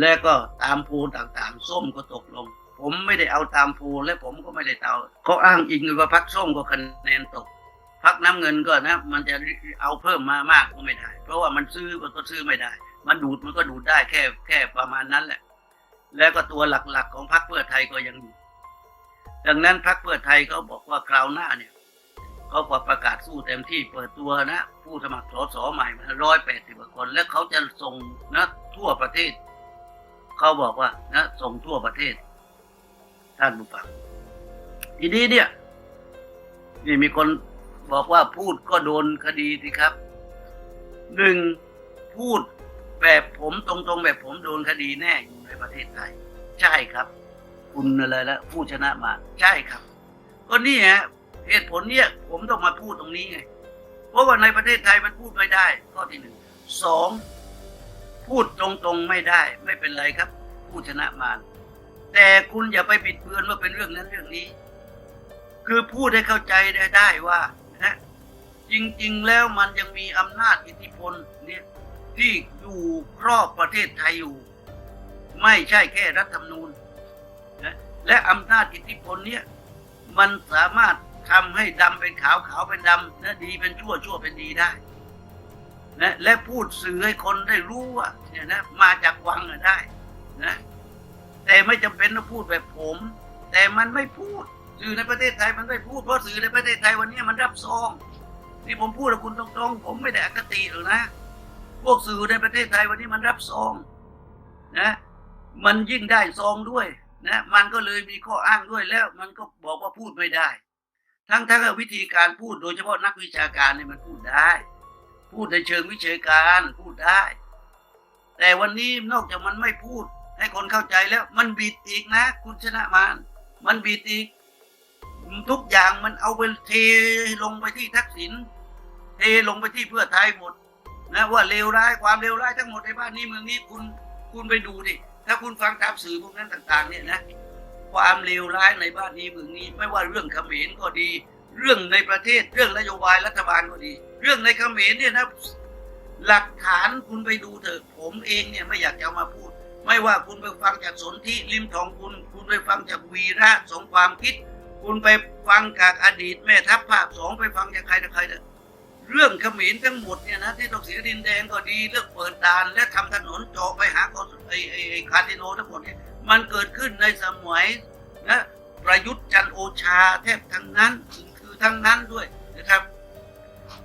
และก็ตามโพลต่างๆ ส้มก็ตกลง ผมไม่ได้เอาตามโพลและผมก็ไม่ได้เอาเขาอ้างอิงว่าพักส้มก็คะแนนตกพักน้ำเงินก็นะ มันจะเอาเพิ่มมามากก็ไม่ได้ เพราะว่ามันซื้อมันก็ซื้อไม่ได้ มันดูดมันก็ดูดได้แค่แค่ประมาณนั้นแหละ แล้วก็ตัวหลักๆ ของพรรคเพื่อไทยก็ยังอยู่ดังนั้นพรรคเพื่อไทยเขาบอกว่าคราวหน้าเนี่ยเขาก็ประกาศสู้เต็มที่เปิดตัวนะ ผู้สมัครสสใหม่ร้อยแปดสิบกว่าคน และเขาจะส่งนะทั่วประเทศ เขาบอกว่านะส่งทั่วประเทศ ท่านผู้ฟังทีนี้เนี่ย นี่มีคนบอกว่าพูดก็โดนคดีสิครับหนึ่งพูดแบบผมตรงๆ แบบผมโดนคดีแน่อยู่ในประเทศไทย ใช่ครับ คุณอะไรแล้วผู้ชนะมาใช่ครับ ก็นี่ฮะเหตุผลเนี่ย ผมต้องมาพูดตรงนี้ไง เพราะว่าในประเทศไทยมันพูดไม่ได้ ข้อที่หนึ่งสอง พูดตรงๆไม่ได้ ไม่เป็นไรครับ ผู้ชนะมาแต่คุณอย่าไปบิดเบือนว่าเป็นเรื่องนั้นเรื่องนี้ คือพูดให้เข้าใจได้ได้ว่านะจริงๆแล้วมันยังมีอำนาจอิทธิพลเนี่ยที่อยู่ครอบประเทศไทยอยู่ ไม่ใช่แค่รัฐธรรมนูญนะและอำนาจอิทธิพลเนี่ยมันสามารถทำให้ดำเป็นขาวขาวเป็นดำนะดีเป็นชั่วชั่วเป็นดีได้ นะและพูดสื่อให้คนได้รู้ว่าเนี่ยนะมาจากวังอะได้นะแต่ไม่จำเป็นต้องพูดแบบผม แต่มันไม่พูด สื่อในประเทศไทยมันไม่พูดเพราะสื่อในประเทศไทยวันนี้มันรับซองนี่ผมพูดกับคุณตรงๆ ผมไม่ได้อคติหรอกนะ พวกสื่อในประเทศไทยวันนี้มันรับซองนะมันยิ่งได้ซองด้วยนะมันก็เลยมีข้ออ้างด้วยแล้ว มันก็บอกว่าพูดไม่ได้ ทั้งทั้งวิธีการพูดโดยเฉพาะนักวิชาการเนี่ยมันพูดได้ พูดในเชิงวิชาการพูดได้ แต่วันนี้นอกจากมันไม่พูด ให้คนเข้าใจแล้ว มันบิดอีกนะ คุณชนะมานมันบิดอีก ทุกอย่างมันเอาไปเทลงไปที่ทักษิณเทลงไปที่เพื่อไทยหมดนะว่าเลวร้ายความเลวร้ายทั้งหมดในบ้านนี้เมืองนี้คุณคุณไปดูดิถ้าคุณฟังตามสื่อพวกนั้นต่าง ๆ เนี่ยนะ ความเลวร้ายในบ้านนี้เมืองนี้ ไม่ว่าเรื่องเขมรก็ดี เรื่องในประเทศเรื่องนโยบายรัฐบาลก็ดี เรื่องในเขมรเนี่ยนะหลักฐานคุณไปดูเถอะผมเองเนี่ยไม่อยากจะมาพูด ไม่ว่าคุณไปฟังจากสนธิริมทองคุณ คุณไปฟังจากวีระสงความคิด คุณไปฟังจากอดีตแม่ทัพภาคสองไปฟังจากใครต่อใครเถอะเรื่องเขมรทั้งหมดเนี่ยนะที่ต้องเสียดินแดงก็ดีเรื่องเปิดด่าน และทำถนนเจาะไปหาคอนไอไอไอ้คาสิโนทั้งหมดเนี่ยมันเกิดขึ้นในสมัยนะประยุทธ์จันโอชาแทบทั้งนั้น ทั้งนั้นด้วยนะครับ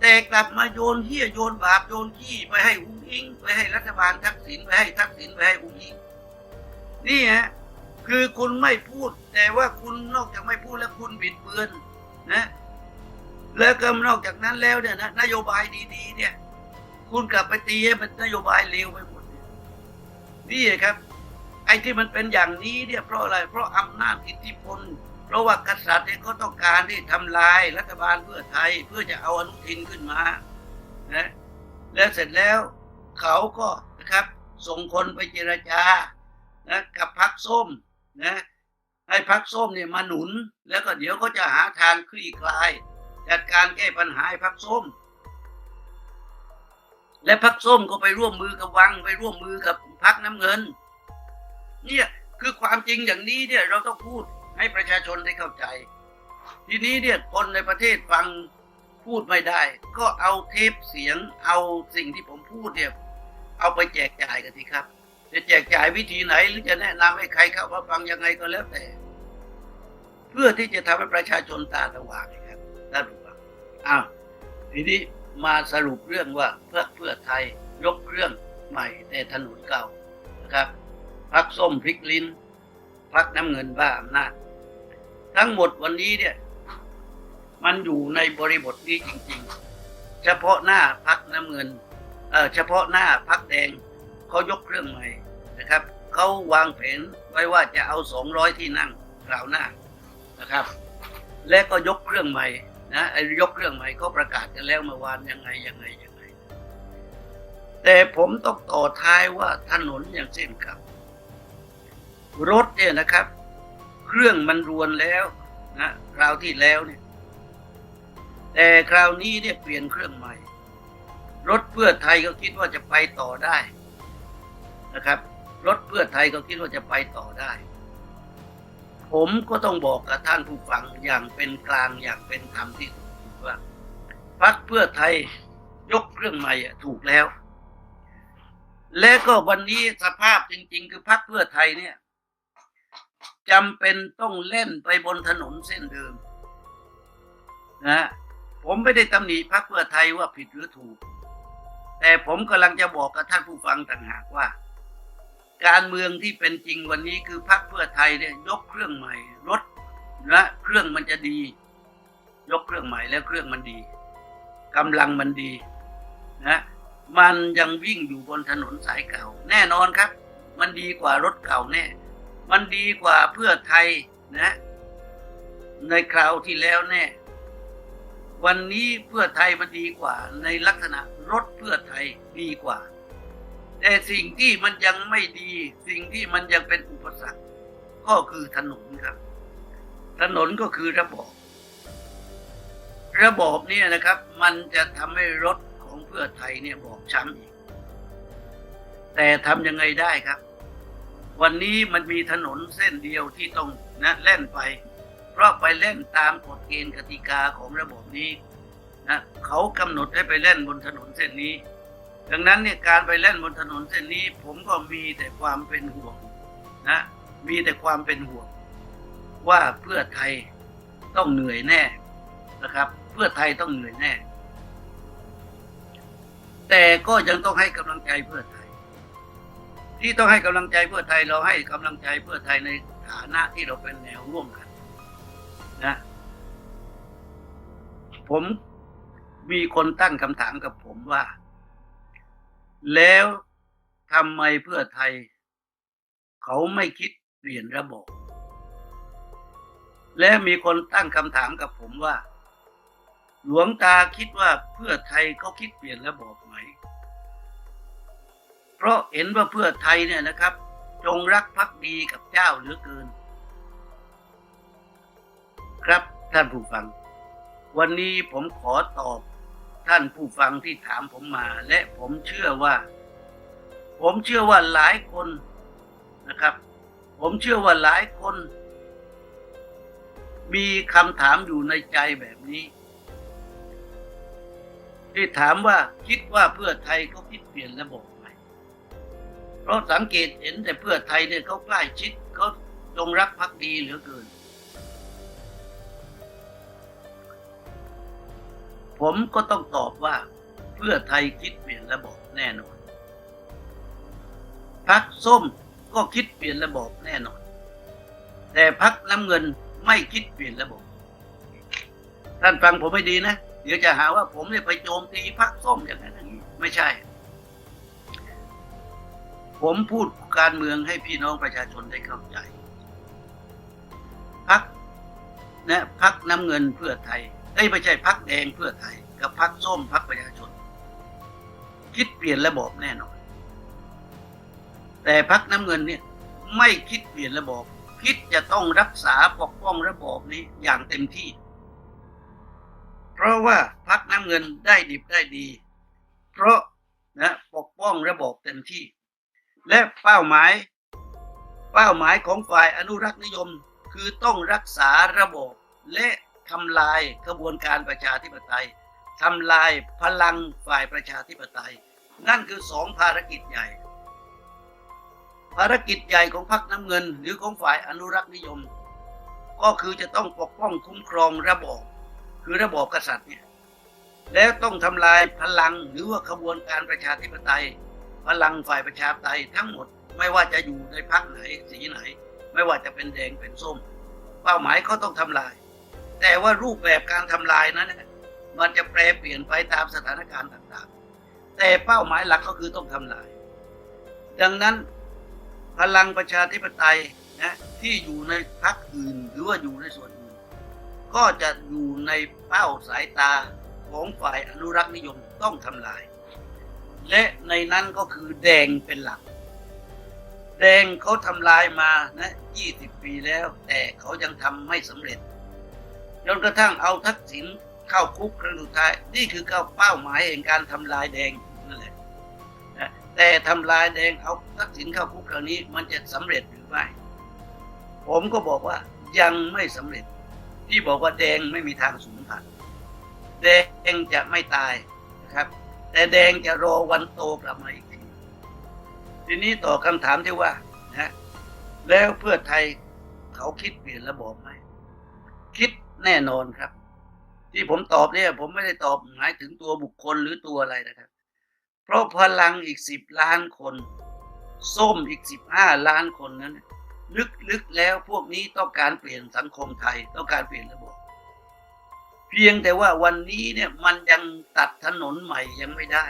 แต่กลับมาโยนเหี้ยโยนบาปโยนขี้ไปให้อุ้งอิงไปให้รัฐบาลทักษิณไปให้ทักษิณไปให้อุ้งอิงนี่ฮะคือคุณไม่พูด แต่ว่าคุณนอกจากไม่พูดแล้วคุณบิดเบือนนะแล้วก็นอกจากนั้นแล้วเนี่ยนะนโยบายดีๆ เนี่ย คุณกลับไปตีให้มันนโยบายเลวไปหมดนี่ยนี่ครับ ไอ้ที่มันเป็นอย่างนี้เนี่ยเพราะอะไร เพราะอำนาจอิทธิพล เพราะว่ากษัตริย์เนี่ยเขาต้องการที่ทำลายรัฐบาลเพื่อไทยเพื่อจะเอาอนุทินขึ้นมานะแล้วเสร็จแล้วเขาก็นะครับ ส่งคนไปเจรจานะกับพรรคส้มนะให้พรรคส้มเนี่ยมาหนุน แล้วก็เดี๋ยวเขาจะหาทางคลี่คลาย จัดการแก้ปัญหาให้พักส้ม และพักส้มก็ไปร่วมมือกับวังไปร่วมมือกับพักน้ำเงิน เนี่ยคือความจริงอย่างนี้เนี่ยเราต้องพูด ให้ประชาชนได้เข้าใจ ทีนี้เนี่ยคนในประเทศฟังพูดไม่ได้ ก็เอาเทปเสียง เอาสิ่งที่ผมพูดเนี่ยเอาไปแจกจ่ายกันทีครับ จะแจกจ่ายวิธีไหนหรือจะแนะนำให้ใครเข้ามาฟังยังไงก็แล้วแต่ เพื่อที่จะทำให้ประชาชนตาสว่างนะครับท่านผู้ฟังอ้าวทีนี้มาสรุปเรื่องว่าเพื่อเพื่อไทยยกเครื่องใหม่แต่ถนนเก่านะครับพักส้มพลิกลิ้นพักน้ำเงินบ้าอำนาจ ทั้งหมดวันนี้เนี่ย มันอยู่ในบริบทนี้จริง ๆ เฉพาะหน้าพักน้ำเงินเออเฉพาะหน้าพักแดงเขายกเครื่องใหม่นะครับเขาวางแผนไว้ว่าจะเอาสองร้อยที่นั่งคราวหน้านะครับ และก็ยกเครื่องใหม่นะไอ้ยกเครื่องใหม่เขาประกาศกันแล้วเมื่อวานยังไงยังไงยังไง แต่ผมต้องต่อท้ายว่าถนนอย่างเช่นครับ รถเนี่ยนะครับ เครื่องมันรวนแล้วนะคราวที่แล้วเนี่ย แต่คราวนี้เนี่ยเปลี่ยนเครื่องใหม่ รถเพื่อไทยก็คิดว่าจะไปต่อได้นะครับ รถเพื่อไทยก็คิดว่าจะไปต่อได้ ผมก็ต้องบอกกับท่านผู้ฟังอย่างเป็นกลางอย่างเป็นธรรมที่สุดว่าพรรคเพื่อไทยยกเครื่องใหม่อะถูกแล้ว และก็วันนี้สภาพจริง ๆ คือพรรคเพื่อไทยเนี่ย จำเป็นต้องเล่นไปบนถนนเส้นเดิมนะผมไม่ได้ตำหนิพรรคเพื่อไทยว่าผิดหรือถูก แต่ผมกำลังจะบอกกับท่านผู้ฟังต่างหากว่า การเมืองที่เป็นจริงวันนี้คือพรรคเพื่อไทยเนี่ยยกเครื่องใหม่รถนะเครื่องมันจะดี ยกเครื่องใหม่แล้วเครื่องมันดีกำลังมันดีนะมันยังวิ่งอยู่บนถนนสายเก่า แน่นอนครับ มันดีกว่ารถเก่าแน่ มันดีกว่าเพื่อไทยนะ ในคราวที่แล้วแน่วันนี้เพื่อไทยมันดีกว่า ในลักษณะรถเพื่อไทยดีกว่า แต่สิ่งที่มันยังไม่ดี สิ่งที่มันยังเป็นอุปสรรค ก็คือถนนครับ ถนนก็คือระบบ ระบบเนี่ยนะครับ มันจะทำให้รถของเพื่อไทยเนี่ยบอกช้ำอีกแต่ทำยังไงได้ครับ วันนี้มันมีถนนเส้นเดียวที่ต้องนะเล่นไป เพราะไปเล่นตามกฎเกณฑ์กติกาของระบบนี้นะเขากำหนดให้ไปเล่นบนถนนเส้นนี้ ดังนั้นเนี่ยการไปเล่นบนถนนเส้นนี้ ผมก็มีแต่ความเป็นห่วงนะมีแต่ความเป็นห่วง ว่าเพื่อไทยต้องเหนื่อยแน่นะครับ เพื่อไทยต้องเหนื่อยแน่ แต่ก็ยังต้องให้กำลังใจเพื่อไทย ที่ต้องให้กำลังใจเพื่อไทยเราให้กำลังใจเพื่อไทยในฐานะที่เราเป็นแนวร่วมกันนะผมมีคนตั้งคำถามกับผมว่า แล้วทำไมเพื่อไทย เขาไม่คิดเปลี่ยนระบบ และมีคนตั้งคำถามกับผมว่า หลวงตาคิดว่าเพื่อไทยเขาคิดเปลี่ยนระบบไหม ราะเห็นว่าเพื่อไทยเนี่ยนะครับ จงรักภักดีกับเจ้าเหลือเกิน ครับท่านผู้ฟัง วันนี้ผมขอตอบท่านผู้ฟังที่ถามผมมา และผมเชื่อว่า ผมเชื่อว่าหลายคนนะครับ ผมเชื่อว่าหลายคน มีคำถามอยู่ในใจแบบนี้ ที่ถามว่าคิดว่าเพื่อไทยเขาคิดเปลี่ยนระบบ เพราะสังเกตเห็นแต่เพื่อไทยเนี่ยเขาใกล้ชิดเขาจงรักภักดีเหลือเกิน ผมก็ต้องตอบว่า เพื่อไทยคิดเปลี่ยนระบบแน่นอนพักส้มก็คิดเปลี่ยนระบบแน่นอน แต่พักน้ำเงินไม่คิดเปลี่ยนระบบ ท่านฟังผมไม่ดีนะ เดี๋ยวจะหาว่าผมเนี่ยไปโจมตีพักส้มอย่างนั้นอย่างนี้ไม่ใช่ ผมพูดการเมืองให้พี่น้องประชาชนได้เข้าใจพักนะพักน้ำเงินเพื่อไทยเอ้ยไม่ใช่พักแดงเพื่อไทย กับพักส้มพักประชาชน คิดเปลี่ยนระบบแน่นอน แต่พักน้ำเงินเนี่ยไม่คิดเปลี่ยนระบบคิดจะต้องรักษาปกป้องระบบนี้อย่างเต็มที่ เพราะว่าพักน้ำเงินได้ดิบได้ดี เพราะนะปกป้องระบบเต็มที่ และเป้าหมาย เป้าหมายของฝ่ายอนุรักษ์นิยม คือต้องรักษาระบบและทำลายกระบวนการประชาธิปไตยทำลายพลังฝ่ายประชาธิปไตย นั่นคือสองภารกิจใหญ่ ภารกิจใหญ่ของพรรคน้ำเงิน หรือของฝ่ายอนุรักษ์นิยม ก็คือจะต้องปกป้องคุ้มครองระบอบคือระบอบกษัตริย์เนี่ยแล้วต้องทำลายพลังหรือว่าขบวนการประชาธิปไตย พลังฝ่ายประชาธิปไตยทั้งหมดไม่ว่าจะอยู่ในพรรคไหนสีไหน ไม่ว่าจะเป็นแดงเป็นส้ม เป้าหมายเขาต้องทำลาย แต่ว่ารูปแบบการทำลายนั้นเนี่ยมันจะแปรเปลี่ยนไปตามสถานการณ์ต่างๆ แต่เป้าหมายหลักก็คือต้องทำลาย ดังนั้นพลังประชาธิปไตยนะที่อยู่ในพรรคอื่นหรือว่าอยู่ในส่วนอื่นก็จะอยู่ในเป้าสายตาของฝ่ายอนุรักษ์นิยมต้องทำลาย และในนั้นก็คือแดงเป็นหลัก แดงเขาทำลายมานะ20ปีแล้ว แต่เขายังทำไม่สำเร็จจนกระทั่งเอาทักษิณเข้าคุกครั้งสุดท้าย นี่คือเป้าหมายแห่งการทำลายแดงนั่นแหละแต่ทำลายแดงเอาทักษิณเข้าคุกคราวนี้มันจะสำเร็จหรือไม่ผมก็บอกว่ายังไม่สำเร็จ ที่บอกว่าแดงไม่มีทางสูญพันธุ์แดงจะไม่ตายนะครับ แต่แดงจะรอวันโตกลับมาอีกทีทีนี้ต่อคำถามที่ว่านะแล้วเพื่อไทยเขาคิดเปลี่ยนระบบไหมคิดแน่นอนครับ ที่ผมตอบเนี่ยผมไม่ได้ตอบหมายถึงตัวบุคคลหรือตัวอะไรนะครับ เพราะพลังอีกสิบล้านคน ส้มอีกสิบห้าล้านคนนั้นลึกๆแล้วพวกนี้ต้องการเปลี่ยนสังคมไทย ต้องการเปลี่ยนระบบ เพียงแต่ว่าวันนี้เนี่ยมันยังตัดถนนใหม่ยังไม่ได้